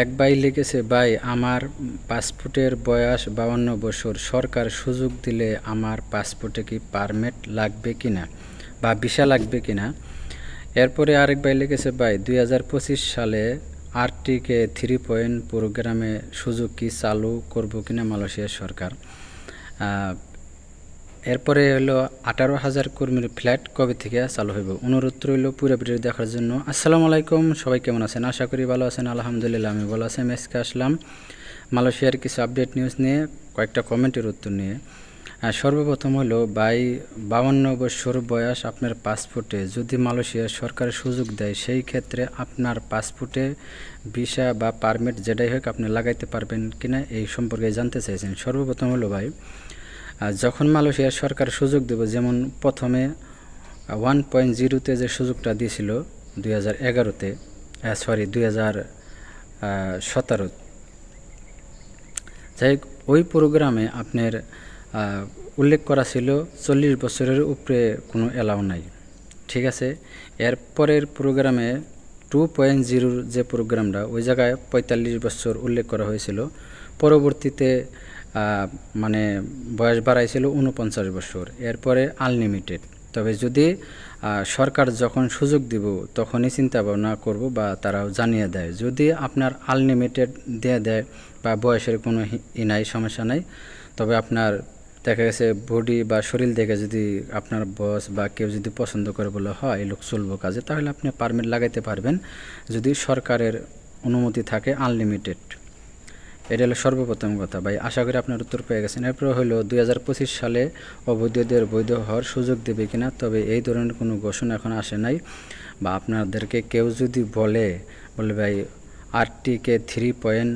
এক ভাই লিখেছে, ভাই, আমার পাসপোর্টের বয়স বাউন্ন বছর। সরকার সুযোগ দিলে আমার পাসপোর্টে কি পারমিট লাগবে কি না বা ভিসা লাগবে কি না? এরপরে আরেক ভাই লিখেছে, ভাই, দুই হাজার পঁচিশ সালে আরটিকে থ্রি পয়েন্ট প্রোগ্রামে সুযোগ কি চালু করব কিনা মালয়েশিয়ার সরকার? এরপরে হলো আঠারো হাজার কর্মীর ফ্ল্যাট কবে থেকে চালু হইব? অনুরোধ রইল পুরো ভিডিও দেখার জন্য। আসসালামু আলাইকুম, সবাই কেমন আছেন? আশা করি ভালো আছেন, আলহামদুলিল্লাহ আমি ভালো আছি আজকে আসলাম মালয়েশিয়ার কিছু আপডেট নিউজ নিয়ে, কয়েকটা কমেন্টের উত্তর নিয়ে। সর্বপ্রথম হলো বাই বাউন্ন বছর বয়স আপনার পাসপোর্টে যদি মালয়েশিয়ার সরকার সুযোগ দেয়, সেই ক্ষেত্রে আপনার পাসপোর্টে ভিসা বা পারমিট যেটাই হোক আপনি লাগাইতে পারবেন কিনা এই সম্পর্কে জানতে চাইছেন। সর্বপ্রথম হলো, ভাই যখন মালয়েশিয়ার সরকার সুযোগ দেব, যেমন প্রথমে ওয়ান পয়েন্ট জিরোতে যে সুযোগটা দিয়েছিল দুই হাজার এগারোতে সরি দুই হাজার সতেরো। যাই ওই প্রোগ্রামে আপনার উল্লেখ করা ছিল চল্লিশ বছরের উপরে কোনো অ্যালাউ নাই। ঠিক আছে? এরপরের প্রোগ্রামে টু পয়েন্ট জিরোর যে প্রোগ্রামটা, ওই জায়গায় পঁয়তাল্লিশ বছর উল্লেখ করা হয়েছিল। পরবর্তীতে মানে বয়স বাড়াইছিল উনপঞ্চাশ বছর। এরপরে আনলিমিটেড। তবে যদি সরকার যখন সুযোগ দিব, তখনই চিন্তা ভাবনা করব বা তারাও জানিয়ে দেয়। যদি আপনার আনলিমিটেড দিয়ে দেয় বা বয়সের কোনো ই নাই, সমস্যা নাই, তবে আপনার দেখা গেছে বডি বা শরীর দেখে যদি আপনার বস বা কেউ যদি পছন্দ করে বলে, হয়, এই লোক চলবো কাজে, তাহলে আপনি পারমিট লাগাইতে পারবেন। যদি সরকারের অনুমতি থাকে আনলিমিটেড। এটা হলো সর্বপ্রথম কথা। ভাই, আশা করি আপনার উত্তর পেয়ে গেছেন। এরপর হলো দু হাজার পঁচিশ সালে অবৈধদের বৈধ হওয়ার সুযোগ দেবে কিনা, তবে এই ধরনের কোনো ঘোষণা এখন আসে নাই। বা আপনাদেরকে কেউ যদি বলে বলে ভাই, আরটিকে থ্রি পয়েন্ট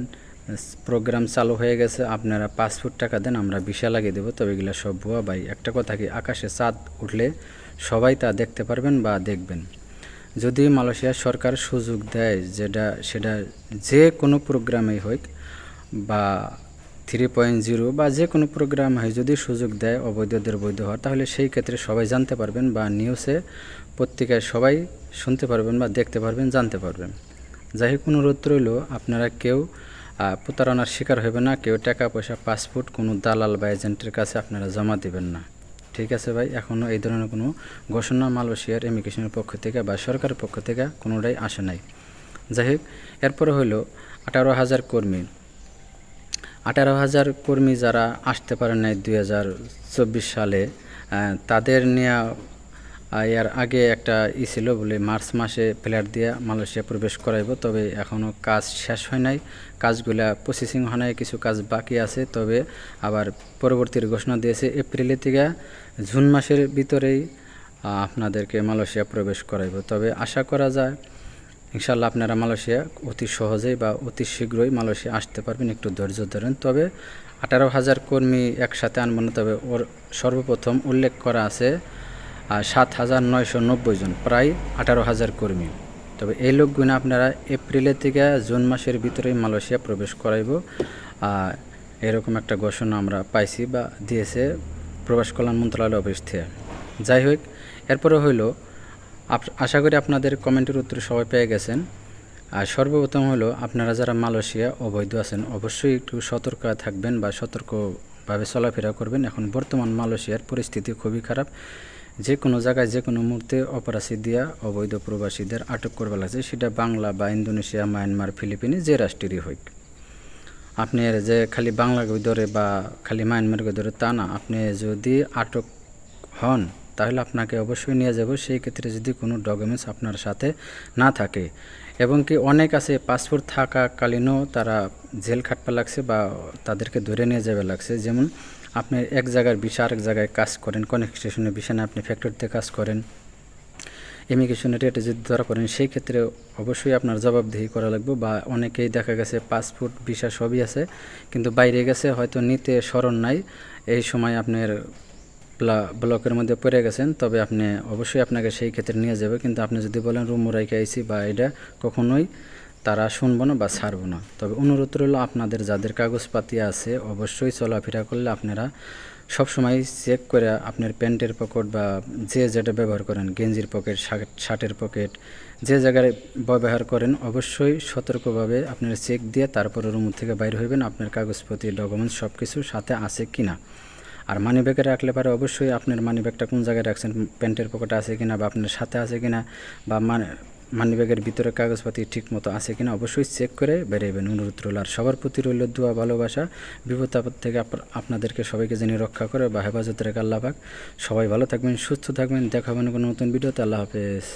প্রোগ্রাম চালু হয়ে গেছে, আপনারা পাসপোর্ট টাকা দেন, আমরা ভিসা লাগিয়ে দেবো, তবে এগুলো সব ভুয়া ভাই। একটা কথা কি, আকাশে চাঁদ উঠলে সবাই তা দেখতে পারবেন বা দেখবেন। যদি মালয়েশিয়ার সরকার সুযোগ দেয়, যেটা, সেটা যে কোনো প্রোগ্রামেই হোক বা থ্রি পয়েন্ট জিরো বা যে কোনো প্রোগ্রাম হয়, যদি সুযোগ দেয়, অবৈধদের বৈধ হওয়ার, তাহলে সেই ক্ষেত্রে সবাই জানতে পারবেন বা নিউজে পত্রিকায় সবাই শুনতে পারবেন বা দেখতে পারবেন, জানতে পারবেন। যাই হোক, অনুরোধ রইল, আপনারা কেউ প্রতারণার শিকার হবে না, কেউ টাকা, পয়সা পাসপোর্ট কোনো দালাল বা এজেন্টের কাছে আপনারা জমা দিবেন না। ঠিক আছে ভাই এখনও এই ধরনের কোনো ঘোষণা মালয়েশিয়ার ইমিগ্রেশনের পক্ষ থেকে বা সরকারের পক্ষ থেকে কোনোটাই আসে নাই। যাই হোক, এরপরে হলো আঠারো হাজার কর্মী। আঠারো হাজার কর্মী যারা আসতে পারেন নাই দুই হাজার চব্বিশ সালে তাদের নেওয়া এর আগে একটা ই ছিল বলে মার্চ মাসে ফ্ল্যাট দিয়ে মালয়েশিয়া প্রবেশ করাইব, তবে এখনও কাজ শেষ হয় নাই। কাজগুলা প্রসেসিং হয় নাই, কিছু কাজ বাকি আছে, তবে আবার পরবর্তীর ঘোষণা দিয়েছে এপ্রিলের থেকে জুন মাসের ভিতরেই আপনাদেরকে মালয়েশিয়া প্রবেশ করাইব। তবে আশা করা যায় ইনশাল্লাহ আপনারা মালয়েশিয়া অতি সহজেই বা অতি শীঘ্রই মালয়েশিয়া আসতে পারবেন, একটু ধৈর্য ধরেন। তবে আঠারো হাজার কর্মী একসাথে আনব না, তবে ওর সর্বপ্রথম উল্লেখ করা আছে সাত হাজার নয়শো নব্বই জন, প্রায় আঠারো হাজার কর্মী। তবে এই লোকগুলো আপনারা এপ্রিলের থেকে জুন মাসের ভিতরেই মালয়েশিয়া প্রবেশ করাইব। এরকম একটা ঘোষণা আমরা পাইছি বা দিয়েছে প্রবাস কল্যাণ মন্ত্রণালয় অফিস থেকে। যাই হোক, এরপরে হইল আশা করি আপনাদের কমেন্টের উত্তর সবাই পেয়ে গেছেন। আর সর্বপ্রথম হলো, আপনারা যারা মালয়েশিয়া অবৈধ আছেন, অবশ্যই একটু সতর্ক থাকবেন বা সতর্কভাবে চলাফেরা করবেন। এখন বর্তমান মালয়েশিয়ার পরিস্থিতি খুবই খারাপ। যে কোনো জায়গায়, যে কোনো মুহূর্তে অপরাধী দিয়া অবৈধ প্রবাসীদের আটক করবা লাগছে। সেটা বাংলা বা ইন্দোনেশিয়া, মায়ানমার, ফিলিপিনে যে রাষ্ট্রেরই হোক। আপনি যে খালি বাংলাকে ধরে বা খালি মায়ানমারকে ধরে তা না। আপনি যদি আটক হন তাহলে আপনাকে অবশ্যই নিয়ে যাব। সেই ক্ষেত্রে যদি কোনো ডকুমেন্টস আপনার সাথে না থাকে। এবং কি অনেক আছে পাসপোর্ট থাকাকালীনও তারা জেল খাটপা লাগছে বা তাদেরকে ধরে নিয়ে যাবে লাগছে। যেমন আপনি এক জায়গার বিষয় আরেক জায়গায় কাজ করেন কনেক স্টেশনের বিষয় আপনি ফ্যাক্টরিতে কাজ করেন। ইমিগ্রেশনের রেটে যদি ধরা পড়েন, সেই ক্ষেত্রে অবশ্যই আপনার জবাবদিহি করা লাগবে বা অনেকেই দেখা গেছে পাসপোর্ট ভিসা সবই আছে, কিন্তু বাইরে গেছে, হয়তো নিতে স্মরণ নাই। এই সময় আপনার ব্লকের মধ্যে পড়ে গেছেন, তবে আপনি অবশ্যই আপনাকে সেই ক্ষেত্রে নিয়ে যাবে। কিন্তু আপনি যদি বলেন রুম রাইকে আইসি বা এটা কখনোই তারা শুনব না বা ছাড়বো না। তবে অনুরোধ রইল আপনাদের যাদের কাগজপাতি আছে, অবশ্যই চলাফেরা করলে আপনারা সবসময় চেক করে আপনার প্যান্টের পকেট বা যে যেটা ব্যবহার করেন, গেঞ্জির পকেট শার্টের পকেট, যে জায়গায় ব্যবহার করেন, অবশ্যই সতর্কভাবে আপনারা চেক দিয়ে তারপরে রুম থেকে বাইর হইবেন। আপনার কাগজপত্র ডকুমেন্টস সব কিছু সাথে আছে কি না আর মানি ব্যাগে রাখলে পারে অবশ্যই আপনার মানি ব্যাগটা কোন জায়গায় রাখছেন? প্যান্টের পকেটে আছে কিনা বা আপনার সাথে আছে কিনা? বা মানে মানি ব্যাগের ভিতরে কাগজপাতি ঠিক মতো আছে কিনা? অবশ্যই চেক করে বেরোবেন অনুরোধ রইল। আর সবার প্রতি রইল দোয়া, ভালোবাসা। বিপদ আপদ থেকে আপনাদেরকে সবাইকে যিনি রক্ষা করে বা হেফাজত রেখে আল্লাহ পাক। সবাই ভালো থাকবেন, সুস্থ থাকবেন। দেখাবেন কোনো নতুন ভিডিওতে। আল্লাহ হাফেজ।